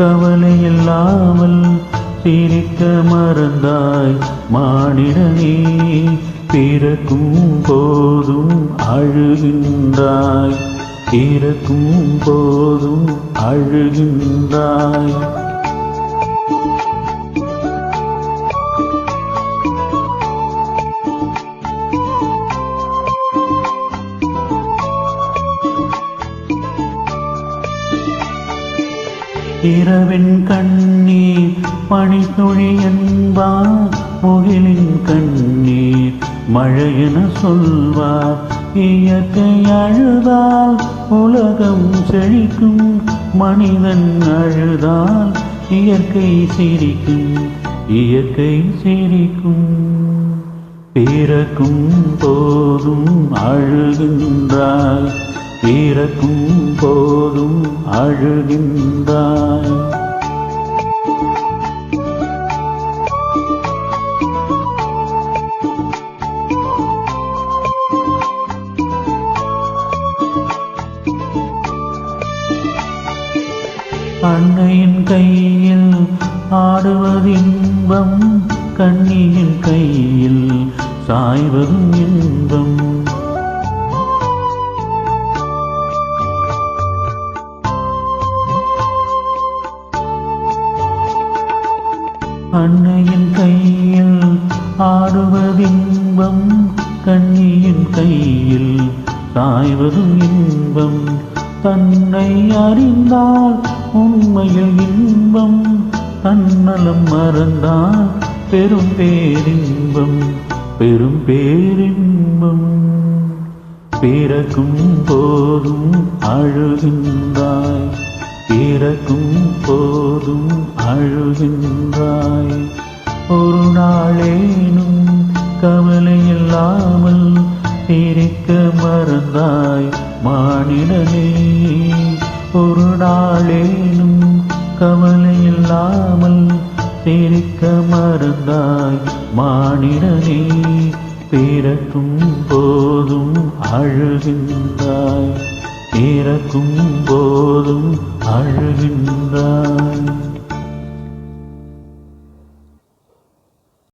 கவலை இல்லாமல் சிரிக்க மறந்தாய் மானிடனே பிறக்கும் போதும் அழுகின்றாய் இறக்கும் போதும் அழுகின்றாய். இரவின் கண்ணீர் பனித்துளி என்பார் முகிலின் கண்ணீர். மழையென சொல்வார் இயற்கை அழுதால் உலகம் செழிக்கும். மனிதன் அழுதால் இயற்கை சிரிக்கும். இயற்கை சிரிக்கும். பிறக்கும் போதும் அழுகின்றாய். பிறக்கும் போதும் அழுகின்றாய். அன்னையின் கையில் ஆடுவதின்பம் கண்ணியின் கையில் சாய்வதும் இன்பம். அன்னையின் கையில் ஆடுவதின்பம் கண்ணியின் கையில் சாய்வதும் இன்பம். தன்னை அறிந்தால் உண்மையில் இன்பம் தன்னலம் மறந்தால் பெரும் பேரின்பம் பெரும் பேரின்பம். பிறக்கும் போதும் அழுகின்றாய் பிறக்கும் போதும் அழுகின்றாய். ஒரு நாளேனும் கவலை இல்லாமல் இருக்க மறந்தாய் மாநிலமே ஒரு நாளேனும் கவலை இல்லாமல் சிரிக்க மருந்தாய் மானிடனே பிறக்கும் போதும் அழுகின்றாய் பிறக்கும் போதும் அழுகின்றாய்.